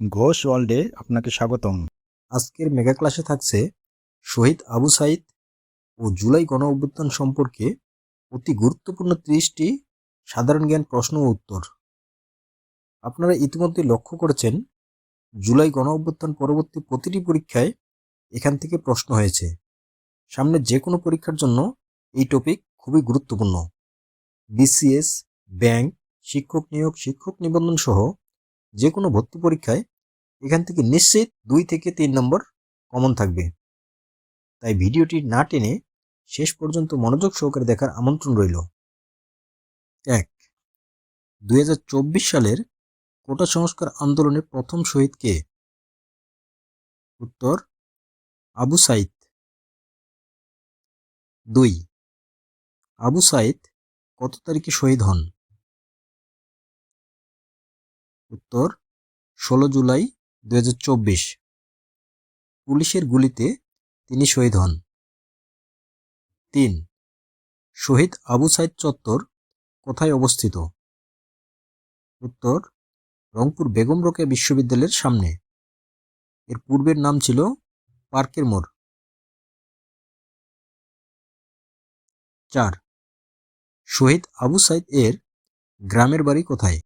ঘোষ ওয়ার্ল্ডে আপনাকে স্বাগতম। আজকের মেগা ক্লাসে থাকছে শহীদ আবু সাইদ ও জুলাই গণ অভ্যুত্থান সম্পর্কে অতি গুরুত্বপূর্ণ ত্রিশটি সাধারণ জ্ঞান প্রশ্ন ও উত্তর। আপনারা ইতিমধ্যে লক্ষ্য করেছেন, জুলাই গণ অভ্যুত্থান পরবর্তী প্রতিটি পরীক্ষায় এখান থেকে প্রশ্ন হয়েছে। সামনে যে কোনো পরীক্ষার জন্য এই টপিক খুবই গুরুত্বপূর্ণ। বিসিএস ব্যাংক শিক্ষক নিয়োগ, শিক্ষক নিবন্ধন সহ যে কোনো ভর্তি পরীক্ষায় এখান থেকে নিশ্চিত দুই থেকে তিন নম্বর কমন থাকবে। তাই ভিডিওটি না টেনে শেষ পর্যন্ত মনোযোগ সহকারে দেখার আমন্ত্রণ রইল। এক, দুই সালের কোটা সংস্কার আন্দোলনের প্রথম শহীদ কে? উত্তর, আবু সাইদ। দুই, আবু সাইদ কত তারিখে শহীদ হন? উত্তর, ষোলো জুলাই দু হাজার চব্বিশ। পুলিশের গুলিতে তিনি শহীদ হন। তিন, শহীদ আবু সাইদ চত্বর কোথায় অবস্থিত? উত্তর, রংপুর বেগম রোকেয়া বিশ্ববিদ্যালয়ের সামনে। এর পূর্বের নাম ছিল পার্কের মোড়। চার, শহীদ আবু সাইদ এর গ্রামের বাড়ি কোথায়?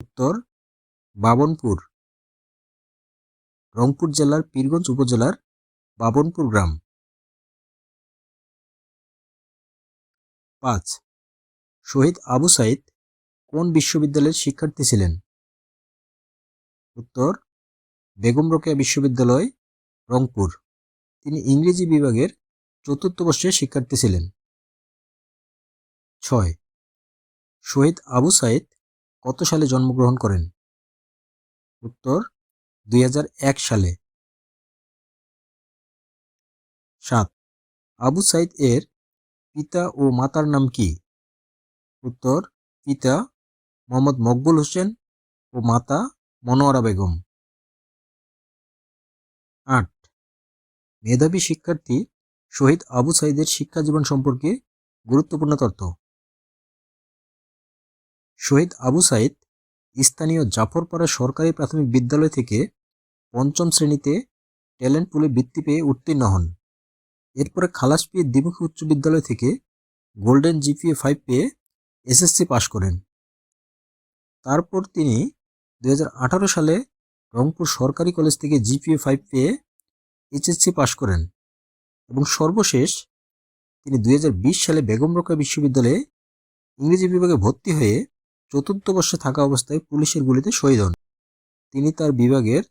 উত্তর, বাবনপুর। রংপুর জেলার পীরগঞ্জ উপজেলার বাবনপুর গ্রাম। পাঁচ, শহীদ আবু সাইদ কোন বিশ্ববিদ্যালয়ের শিক্ষার্থী ছিলেন? উত্তর, বেগম রোকেয়া বিশ্ববিদ্যালয়, রংপুর। তিনি ইংরেজি বিভাগের চতুর্থ বর্ষের শিক্ষার্থী ছিলেন। ছয়, শহীদ আবু সাইদ কত সালে জন্মগ্রহণ করেন? উত্তর, দুই হাজার এক সালে। সাত, আবু সাইদ এর পিতা ও মাতার নাম কি? উত্তর, পিতা মোহাম্মদ মকবুল হোসেন ও মাতা মনোয়ারা বেগম। আট, মেধাবী শিক্ষার্থী শহীদ আবু সাইদের শিক্ষা জীবন সম্পর্কে গুরুত্বপূর্ণ তথ্য। শহীদ আবু সাইদ স্থানীয় জাফরপাড়া সরকারি প্রাথমিক বিদ্যালয় থেকে পঞ্চম শ্রেণীতে ট্যালেন্ট পুলে বৃত্তি পেয়ে উত্তীর্ণ হন। এরপরে খালাস পেয়ে দ্বিমুখী উচ্চ বিদ্যালয় থেকে গোল্ডেন জিপিএ ফাইভ পেয়ে এসএসসি পাশ করেন। তারপর তিনি দু হাজার আঠারো সালে রংপুর সরকারি কলেজ থেকে জিপিএ ফাইভ পেয়ে এইচএসসি পাশ করেন এবং সর্বশেষ তিনি দু হাজার বিশ সালে বেগম রোকা বিশ্ববিদ্যালয়ে ইংরেজি বিভাগে ভর্তি হয়ে চতুর্থ বর্ষে থাকা অবস্থায় পুলিশের গুলিতে শহীদ হন। তিনি তার বিভাগের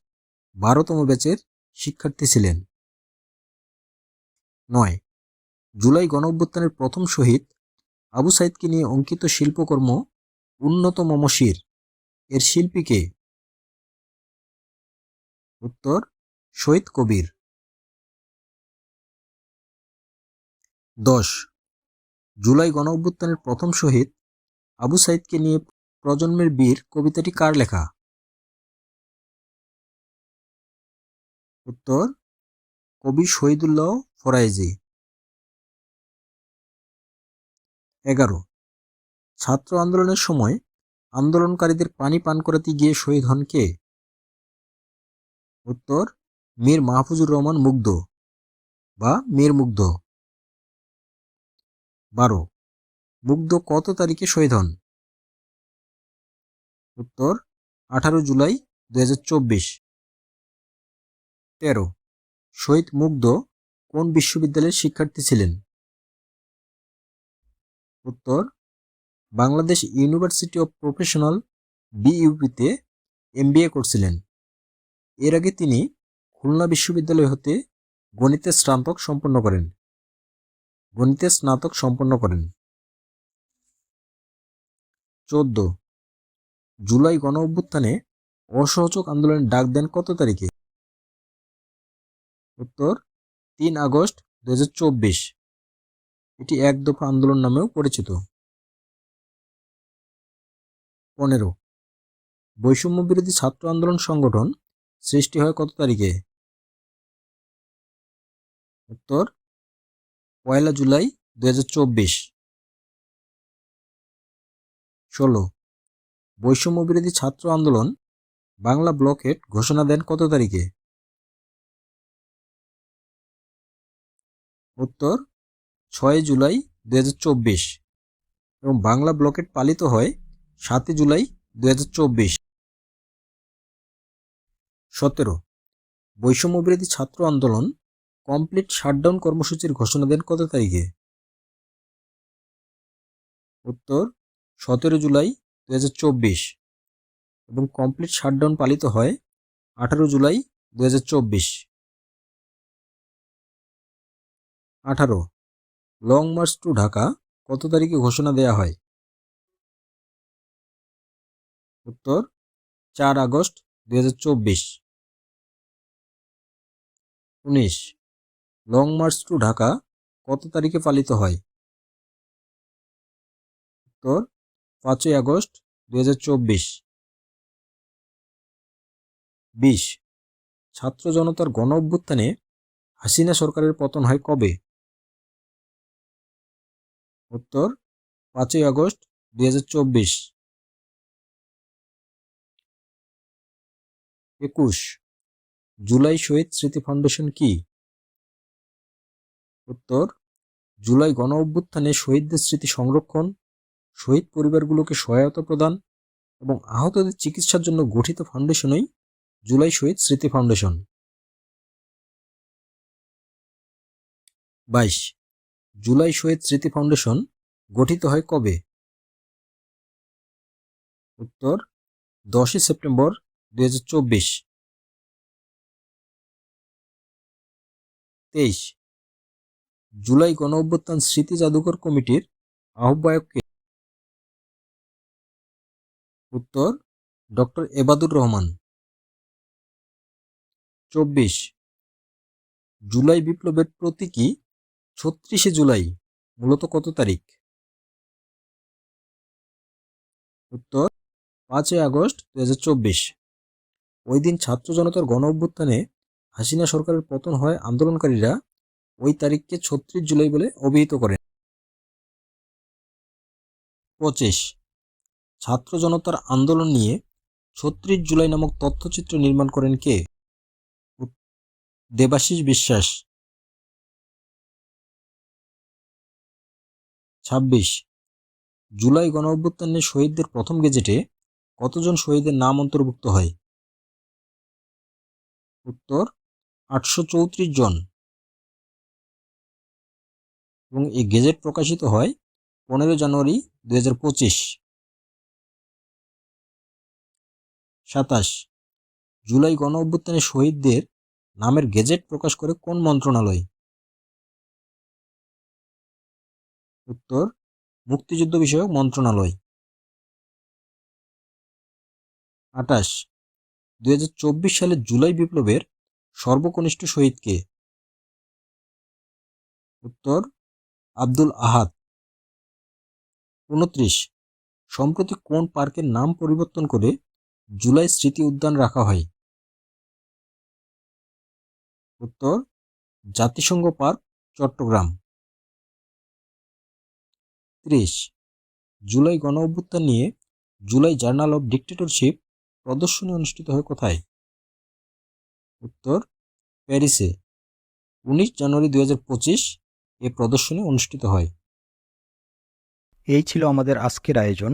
বারোতম ব্যাচের শিক্ষার্থী ছিলেন। নয়, জুলাই গণ অভ্যুত্থানের প্রথম শহীদ আবু সাইদকে নিয়ে অঙ্কিত শিল্পকর্ম উন্নত মমশির। এর শিল্পীকে উত্তর, শহীদ কবির। দশ, জুলাই গণ অভ্যুত্থানের প্রথম শহীদ আবু সাইদকে নিয়ে প্রজন্মের বীর, কবিতাটি কার লেখা? উত্তর, কবি শহীদুল্লাহ ফরাইজি। এগারো, ছাত্র আন্দোলনের সময় আন্দোলনকারীদের পানি পান করাতে গিয়ে শহীদ হন কে? উত্তর, মীর মাহফুজুর রহমান মুগ্ধ বা মীর মুগ্ধ। বারো, মুগ্ধ কত তারিখে শহীদ হন? উত্তর, আঠারো জুলাই দু হাজার চব্বিশ। তেরো, শহীদ মুগ্ধ কোন বিশ্ববিদ্যালয়ের শিক্ষার্থী ছিলেন? উত্তর, বাংলাদেশ ইউনিভার্সিটি অব প্রফেশনাল বিইউপিতে এমবিএ করছিলেন। এর আগে তিনি খুলনা বিশ্ববিদ্যালয় হতে গণিতে স্নাতক সম্পন্ন করেন। গণিতে স্নাতক সম্পন্ন করেন। চোদ্দ জুলাই গণ অভ্যুত্থানে অসহযোগ আন্দোলনের ডাক দেন কত তারিখে? উত্তর, তিন আগস্ট দুহাজার চব্বিশ। এটি এক দফা আন্দোলন নামেও পরিচিত। পনেরো বৈষম্য বিরোধী ছাত্র আন্দোলন সংগঠন সৃষ্টি হয় কত তারিখে? উত্তর, পয়লা জুলাই দু হাজার চব্বিশ। ষোলো বৈষম্য বিরোধী ছাত্র আন্দোলন বাংলা ব্লকেট ঘোষণা দেন কত তারিখে? উত্তর, ছয় জুলাই দু হাজার চব্বিশ এবং বাংলা ব্লকেট পালিত হয় সাতই জুলাই দু হাজার চব্বিশ। সতেরো, বৈষম্যবিরোধী ছাত্র আন্দোলন কমপ্লিট শাটডাউন কর্মসূচির ঘোষণা দেন কত তারিখে? উত্তর, সতেরো জুলাই দু হাজার চব্বিশ এবং কমপ্লিট শাটডাউন পালিত হয় আঠারো জুলাই দু হাজার চব্বিশ। আঠারো লং মার্চ টু ঢাকা, কত তারিখে ঘোষণা দেয়া হয়? উত্তর, চার আগস্ট দু হাজার চব্বিশ। উনিশ লং মার্চ টু ঢাকা, কত তারিখে পালিত হয়? উত্তর পাঁচই আগস্ট দুই হাজার চব্বিশ। বিশ। ছাত্র জনতার গণ অভ্যুত্থানে হাসিনা সরকারের পতন হয় কবে? উত্তর, পাঁচই আগস্ট দুই হাজার চব্বিশ। একুশ। জুলাই শহীদ স্মৃতি ফাউন্ডেশন কি? উত্তর, জুলাই গণ অভ্যুত্থানে শহীদদের স্মৃতি সংরক্ষণ শহীদ পরিবারগুলোকে সহায়তা প্রদান এবং আহতদের চিকিৎসার জন্য গঠিত ফাউন্ডেশনই জুলাই শহীদ স্মৃতি ফাউন্ডেশন। বাইশ, জুলাই শহীদ স্মৃতি ফাউন্ডেশন গঠিত হয় কবে? উত্তর, দশই সেপ্টেম্বর দুই চব্বিশ। তেইশ, জুলাই গণ অভ্যুত্থান স্মৃতি জাদুঘর কমিটির আহ্বায়ককে উত্তর, ডক্টর এবাদুর রহমান। চব্বিশ, জুলাই বিপ্লবের প্রতীকী ছত্রিশে জুলাই, মূলত কত তারিখ? উত্তর, পাঁচই আগস্ট দু হাজার চব্বিশ। ওই দিন ছাত্র জনতার গণ অভ্যুত্থানে হাসিনা সরকারের পতন হয় আন্দোলনকারীরা ওই তারিখকে ছত্রিশ জুলাই বলে অভিহিত করেন। পঁচিশ ছাত্র জনতার আন্দোলন নিয়ে ছত্রিশ জুলাই নামক তথ্যচিত্র নির্মাণ করেন কে? দেবাশিস বিশ্বাস। ছাব্বিশ। জুলাই গণ অভ্যুত্থানে শহীদদের প্রথম গেজেটে কতজন শহীদের নাম অন্তর্ভুক্ত হয়? উত্তর, আটশো চৌত্রিশ জন। এবং এই গেজেট প্রকাশিত হয় পনেরো জানুয়ারি দু হাজার পঁচিশ। সাতাশ। জুলাই গণ অভ্যুত্থানে শহীদদের নামের গেজেট প্রকাশ করে কোন মন্ত্রণালয়? উত্তর, মুক্তিযুদ্ধ বিষয়ক মন্ত্রণালয়। আটাশ দুই সালের জুলাই বিপ্লবের সর্বকনিষ্ঠ শহীদকে উত্তর, আব্দুল আহাদ। উনত্রিশ। সম্প্রতি কোন পার্কের নাম পরিবর্তন করে জুলাই স্মৃতি উদ্যান রাখা হয়। উত্তর, জাতিসংঘ পার্ক, চট্টগ্রাম। ত্রিশ, জুলাই গণ অভ্যুত্থান নিয়ে জুলাই জার্নাল অব ডিক্টেটরশিপ প্রদর্শনী অনুষ্ঠিত হয় কোথায়? উত্তর, প্যারিসে। উনিশ জানুয়ারি দু হাজার পঁচিশ এ প্রদর্শনী অনুষ্ঠিত হয়। এই ছিল আমাদের আজকের আয়োজন।